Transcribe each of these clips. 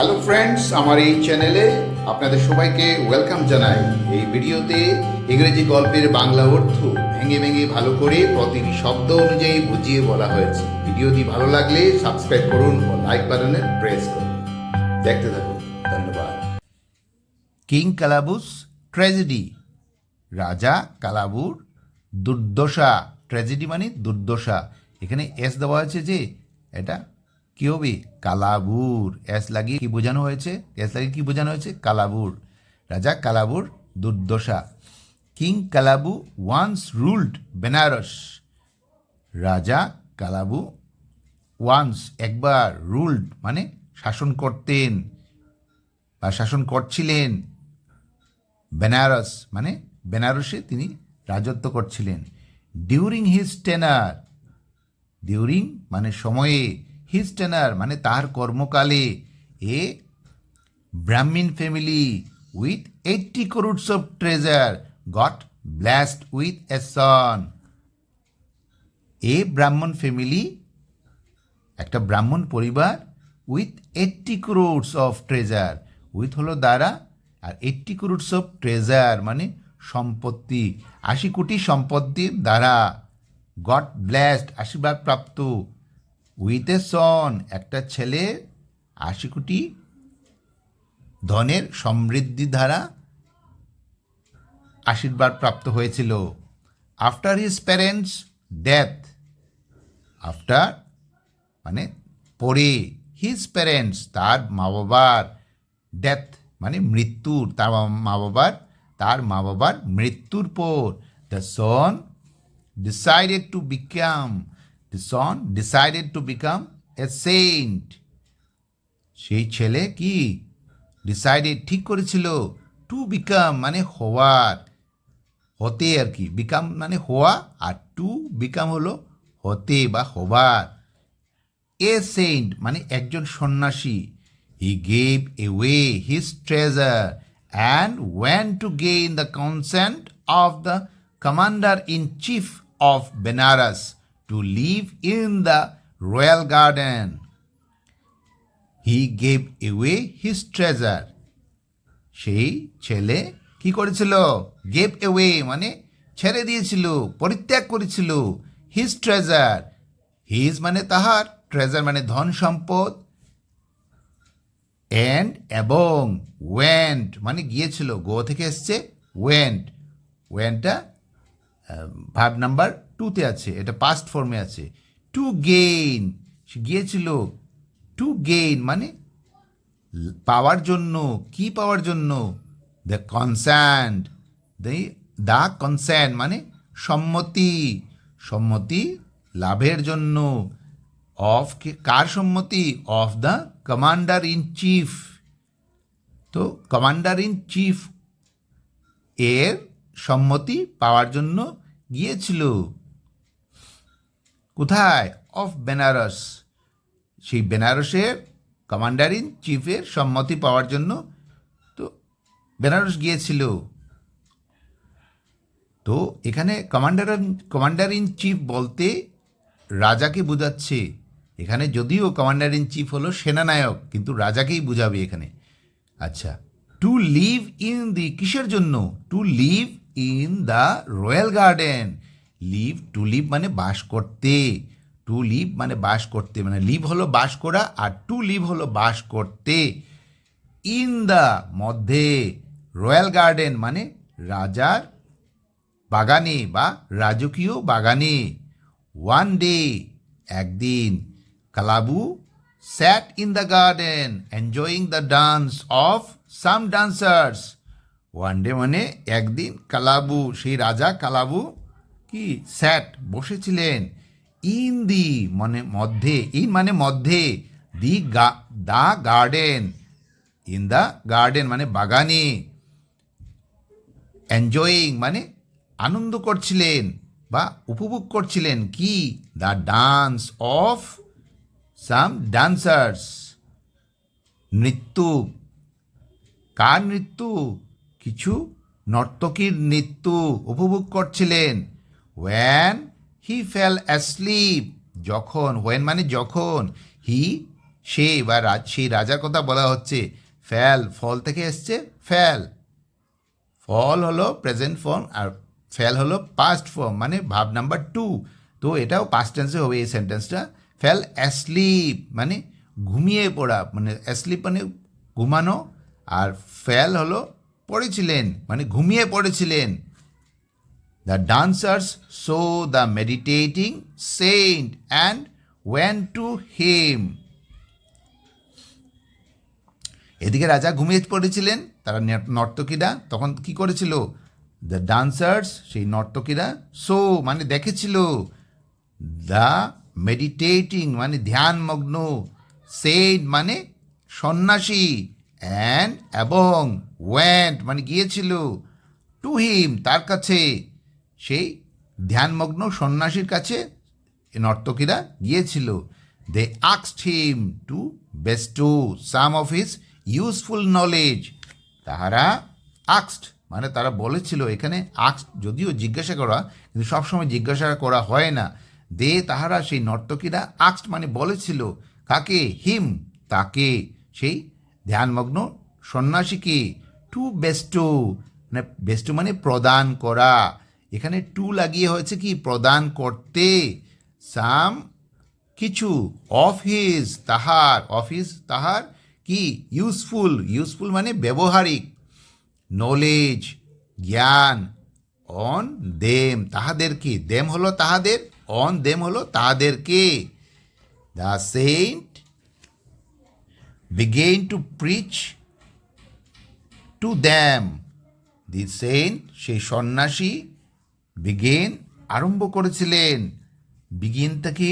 Hello friends আমার এই চ্যানেলে আপনাদের সবাইকে ওয়েলকাম জানাই। এই ভিডিওতে ইংরেজি গল্পের বাংলা অর্থ ভেঙে ভেঙে ভালো করে প্রতিটি শব্দ অনুযায়ী বুঝিয়ে বলা হয়েছে। ভিডিওটি ভালো লাগলে সাবস্ক্রাইব করুন ও লাইক বাটনে প্রেস করুন। দেখতে থাকুন। ধন্যবাদ। কিং কালাবুস ট্র্যাজেডি রাজা কালাবুর দুর্দশা। ট্র্যাজেডি মানে দুর্দশা। এখানে এস দেওয়া আছে যে, এটা কি হবে কালাবুর। এস লাগিয়ে কি বোঝানো হয়েছে? এস লাগিয়ে কি বোঝানো হয়েছে? কালাবুর। রাজা কালাবুর দুর্দশা। King Kalabu once ruled Benares. রাজা কালাবু ওয়ান্স একবার রুলড মানে শাসন করতেন বা শাসন করছিলেন। বেনারস মানে বেনারসে তিনি রাজত্ব করছিলেন। During his টেনার। ডিউরিং মানে সময়ে হিজ টেনার মানে তার কর্মকালে a brahmin family with eighty crores of treasure got blessed with a son a brahmin family একটা ব্রাহ্মণ পরিবার with eighty crores of treasure with হলো দ্বারা আর এইটটি ক্রোডস অফ ট্রেজার মানে সম্পত্তি। আশি কোটি সম্পত্তির দ্বারা গট ব্লেসড আশীর্বাদ প্রাপ্ত। উইথ এ সন একটা ছেলে, আশি কোটি ধনের সমৃদ্ধি দ্বারা আশীর্বাদ প্রাপ্ত হয়েছিল। After his parents death after মানে পরে হিজ প্যারেন্টস তার মা বাবার ডেথ মানে মৃত্যুর, তার মা বাবার তার মা বাবার মৃত্যুর পর the son decided to become the son decided to become a saint সেই ছেলে কি? ডিসাইডেড ঠিক করেছিল টু বিকাম মানে হওয়ার। হতে আর কি বিকাম মানে হওয়া আর টু বিকাম হলো হতে বা হবার। এ সেন্ট মানে একজন সন্ন্যাসী। He gave away his treasure and went to gain the consent of the commander in chief of Benares to live in the royal garden he gave away his treasure সেই ছেলে কি করেছিল? গেভ এওয়ে মানে ছেড়ে দিয়েছিল, পরিত্যাগ করেছিল his treasure his মানে তাহার ট্রেজার মানে ধন সম্পদ। অ্যান্ড এবং ওয়েন্ট মানে গিয়েছিল গো থেকে এসছে ওয়েন্ট ওয়েন্টটা ভার্ব নাম্বার টুতে আছে, এটা পাস্ট ফর্মে আছে। টু গেইন সে গিয়েছিল। টু গেইন মানে পাওয়ার জন্য, কি পাওয়ার জন্য? দ্য কনস্যান্ট দ্য কনস্যান্ট মানে সম্মতি সম্মতি লাভের জন্য। অফ কার সম্মতি? Of the commander in chief তো কমান্ডার ইন চিফ এর সম্মতি পাওয়ার জন্য গিয়েছিল। কোথায়? অফ বেনারস। সেই বেনারসের কমান্ডার ইন চিফের সম্মতি পাওয়ার জন্য তো বেনারস গিয়েছিল। তো এখানে কমান্ডার কমান্ডার ইন চিফ বলতে রাজাকে বোঝাচ্ছে। এখানে যদিও কমান্ডার ইন চিফ হলো সেনানায়ক, কিন্তু রাজাকেই বোঝাবে এখানে। আচ্ছা টু লিভ ইন দি, কিসের জন্য? To live in the royal garden. Live to live মানে বাস করতে। টু লিভ মানে বাস করতে মানে লিভ হলো বাস করা আর টু লিভ হলো বাস করতে। ইন দ্য মধ্যে রয়্যাল গার্ডেন মানে রাজার বাগানে বা রাজকীয় বাগানে। ওয়ান ডে একদিন। Kalabu sat in the garden enjoying the dance of some dancers one day মানে একদিন কালাবু, সেই রাজা কালাবু কি? স্যাট বসেছিলেন। ইন দি মানে মধ্যে, ইন মানে মধ্যে, দি গা the garden, in the garden মানে বাগানে। এনজয়িং মানে আনন্দ করছিলেন বা উপভোগ করছিলেন কি? The dance of some dancers. নৃত্য। কার নৃত্য? কিছু নর্তকীর নৃত্য উপভোগ করছিলেন। ওয়ান হি ফেল অ্যাসলিপ যখন ওয়েন মানে যখন হি সে, বা সেই রাজার কথা বলা হচ্ছে ফ্যাল ফল থেকে এসছে ফ্যাল ফল হলো প্রেজেন্ট ফর্ম আর ফেল হলো পাস্ট ফর্ম মানে ভাব নাম্বার টু তো এটাও পাস্ট টেন্সে হবে এই সেন্টেন্সটা ফেল অ্যাসলিপ মানে ঘুমিয়ে পড়া মানে অ্যাসলিপ মানে ঘুমানো, আর ফেল হলো পড়েছিলেন মানে ঘুমিয়ে পড়েছিলেন। The dancers saw the meditating saint and went to him এদিকে রাজা ঘুমিয়ে পড়েছিলেন, তারা নর্তকীরা। তখন কি করেছিল? দ্য ডান্সার্স সেই নর্তকীরা সো মানে দেখেছিল। দ্য মেডিটেটিং মানে ধ্যানমগ্ন সেন্ট মানে সন্ন্যাসী। অ্যান্ড এবং ওয়েন্ট মানে গিয়েছিল টু হিম তার কাছে। সেই ধ্যানমগ্ন সন্ন্যাসীর কাছে নর্তকীরা গিয়েছিল। They আক্সড him to bestow some of his useful knowledge তাহারা আক্সড মানে তারা বলেছিল, এখানে আক্স যদিও জিজ্ঞাসা করা, কিন্তু সবসময় জিজ্ঞাসা করা হয় না। দে তাহারা সেই নর্তকীরা আক্সড মানে বলেছিল, কাকে? হিম তাকে। সেই ধ্যানমগ্ন সন্ন্যাসীকে টু বেস্টো মানে বেস্টো মানে প্রদান করা। এখানে টু লাগিয়ে হয়েছে কি? প্রদান করতে সাম কিছু। অফ হিজ, তাহার। অফ হিজ, তাহার কি? ইউজফুল। ইউজফুল মানে ব্যবহারিক। নলেজ, জ্ঞান, অন দেম। তাহাদেরকে দেম হলো তাহাদের। অন দেম হলো তাহাদেরকে। The saint began to preach to them the saint সেই সন্ন্যাসী বিগেন আরম্ভ করেছিলেন। বিগিন থেকে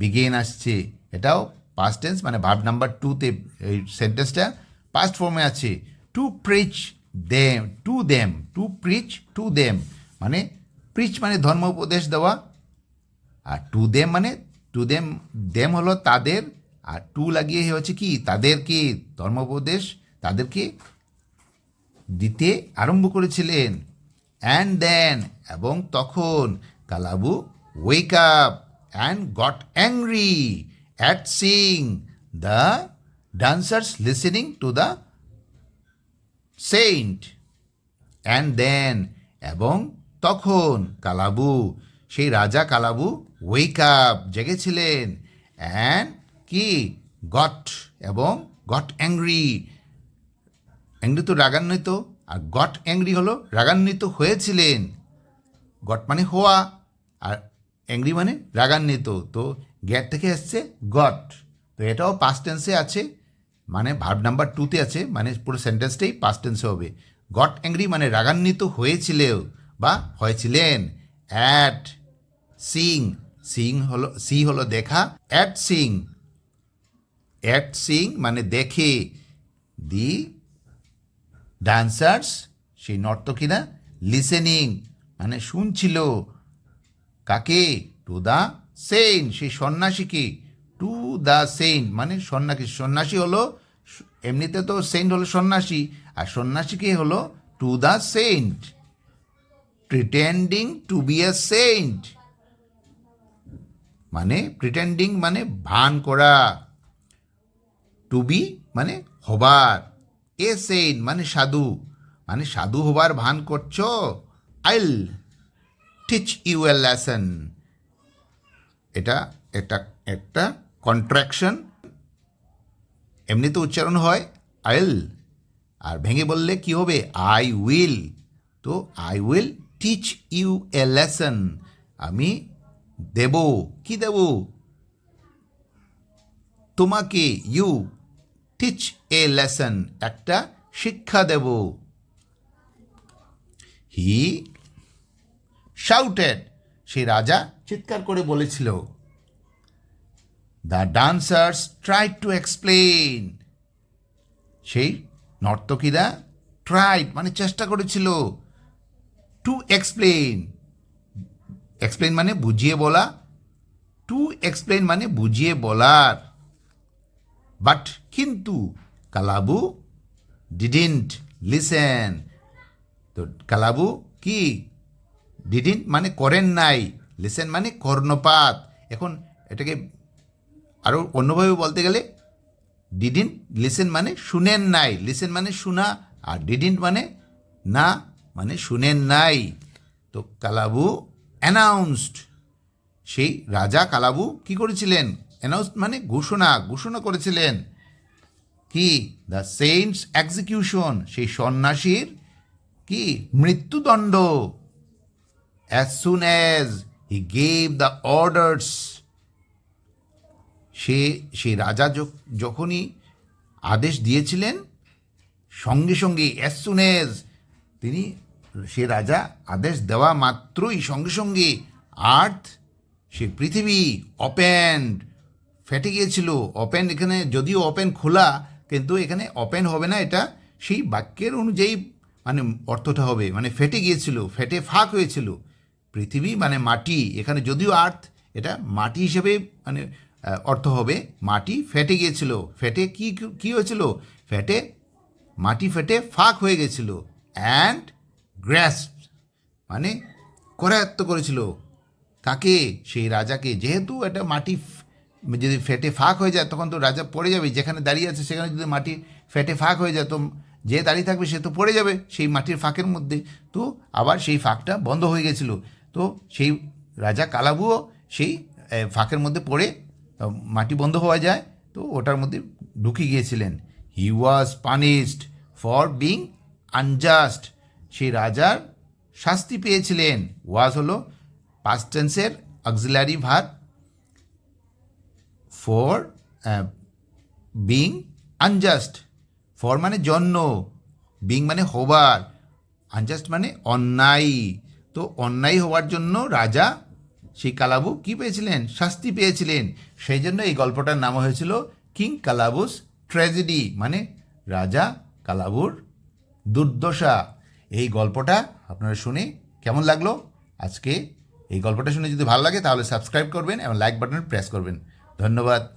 বিগেন আসছে। এটাও পাস্ট টেন্স মানে ভার্ব নাম্বার টুতে এই সেন্টেন্সটা পাস্ট ফর্মে আছে। To preach them to them to preach to them মানে প্রিচ মানে ধর্ম উপদেশ দেওয়া, আর টু দেম মানে টু দেম দেম হলো তাদের, আর টু লাগিয়ে হচ্ছে কি? তাদেরকে ধর্মোপদেশ তাদেরকে দিতে আরম্ভ করেছিলেন। অ্যান্ড দেন এবং তখন, Kalabu wake up and got angry at sing the dancers listening to the saint and then এবং তখন, কালাবু, সেই রাজা কালাবু ওয়েক আপ জেগেছিলেন। অ্যান্ড কি? গট এবং গট অ্যাংরি অ্যাংরি তো রাগান্বিত। আর গট অ্যাংরি হলো রাগান্বিত হয়েছিলেন। গট মানে হওয়া আর অ্যাংরি মানে রাগান্বিত। তো গ্যাট থেকে এসছে গট। তো এটাও পাস্ট টেন্সে আছে মানে ভার্ব নাম্বার টুতে আছে মানে পুরো সেন্টেন্সটাই পাস্ট টেন্সে হবে। গট অ্যাংরি মানে রাগান্বিত হয়েছিল বা হয়েছিলেন। অ্যাট সিং সিং হলো সি হলো দেখা অ্যাট সিং অ্যাট সিং মানে দেখে। দি ডান্সার্স সেই নর্তকীরা লিসেনিং মানে শুনছিল। কাকে? টু দ্য সেইন্ট সেই সন্ন্যাসীকে টু দ্য সেইন্ট মানে সন্ন্যাসী। সন্ন্যাসী হলো, এমনিতে তো সেন্ট হলো সন্ন্যাসী, আর সন্ন্যাসীকে হলো? To the saint pretending to be a saint মানে প্রিটেন্ডিং মানে ভান করা। টু বি মানে হবার। এ সেইন মানে সাধু। মানে সাধু হবার ভান করছ? আইল টিচ ইউ এ লেসন এটা একটা একটা কন্ট্রাকশন এমনিতে উচ্চারণ হয় আইল আর ভেঙে বললে কি হবে? আই উইল তো I will teach you a lesson আমি দেব। কি দেব? তোমাকে ইউ টিচ এ লেসন একটা শিক্ষা দেব। হি শাউটেড সেই রাজা চিৎকার করে বলেছিল। The dancers try to explain সেই নর্তকীরা ট্রাইড মানে চেষ্টা করেছিল টু এক্সপ্লেন এক্সপ্লেন মানে বুঝিয়ে বলা। টু এক্সপ্লেন মানে বুঝিয়ে বলার। বাট কিন্তু কালাবু ডিডিন্ট লিসেন তো কালাবু কি ডিডিন্ট মানে করেন নাই লিসেন মানে কর্ণপাত এখন এটাকে আরও অন্যভাবে বলতে গেলে ডিডিন্ট লিসেন মানে শুনেন নাই লিসেন মানে শোনা আর ডিডিন্ট মানে না মানে শুনেন নাই তো কালাবু অ্যানাউন্সড সেই রাজা কালাবু কি করেছিলেন? অ্যানাউন্স মানে ঘোষণা ঘোষণা করেছিলেন কি? দ্য সেন্টস এক্সিকিউশন সেই সন্ন্যাসীর কি? মৃত্যুদণ্ড। As soon as he gave the orders সে সেই রাজা যখ- যখনই আদেশ দিয়েছিলেন, সঙ্গে সঙ্গে অ্যাজ সুন অ্যাজ তিনি, সে রাজা আদেশ দেওয়া মাত্রই সঙ্গে সঙ্গে আর্থ সে পৃথিবী ওপেন ফেটে গিয়েছিল। ওপেন এখানে, যদিও ওপেন খোলা, কিন্তু এখানে ওপেন হবে না এটা। সেই বাক্যের অনুযায়ী মানে অর্থটা হবে মানে ফেটে গিয়েছিল, ফেটে ফাঁক হয়েছিল। পৃথিবী মানে মাটি, এখানে যদিও আর্থ, এটা মাটি হিসেবে মানে অর্থ হবে। মাটি ফেটে গিয়েছিল। ফেটে কি কি হয়েছিল? ফেটে, মাটি ফেটে ফাঁক হয়ে গেছিল। অ্যান্ড গ্র্যাস মানে করায়ত্ত করেছিল। কাকে? সেই রাজাকে। যেহেতু এটা মাটি যদি ফেটে ফাঁক হয়ে যায়, তখন তো রাজা পড়ে যাবে। যেখানে দাঁড়িয়ে আছে, সেখানে যদি মাটি ফেটে ফাঁক হয়ে যায়, তো যে দাঁড়িয়ে থাকবে, সে তো পড়ে যাবে সেই মাটির ফাঁকের মধ্যে। তো আবার সেই ফাঁকটা বন্ধ হয়ে গেছিল। তো সেই রাজা কালাবুও সেই ফাঁকের মধ্যে পড়ে মাটি বন্ধ হওয়া যায়। তো ওটার মধ্যে ঢুকে গিয়েছিলেন। He was punished for being unjust সেই রাজার শাস্তি পেয়েছিলেন। ওয়াজ হলো পাস্টেন্সের auxiliary verb for being unjust for মানে জন্য বিং মানে হবার আনজাস্ট মানে অন্যায়। তো অন্যায় হওয়ার জন্য রাজা সেই কালাবু কি পেয়েছিলেন? শাস্তি পেয়েছিলেন। সেই জন্য এই গল্পটার নাম হয়েছিল কিং কালাবুস ট্র্যাজেডি মানে রাজা কালাবুর দুর্দশা। এই গল্পটা আপনারা শুনে কেমন লাগল? আজকে এই গল্পটা শুনে যদি ভালো লাগে তাহলে সাবস্ক্রাইব করবেন এবং লাইক বাটন প্রেস করবেন। ধন্যবাদ।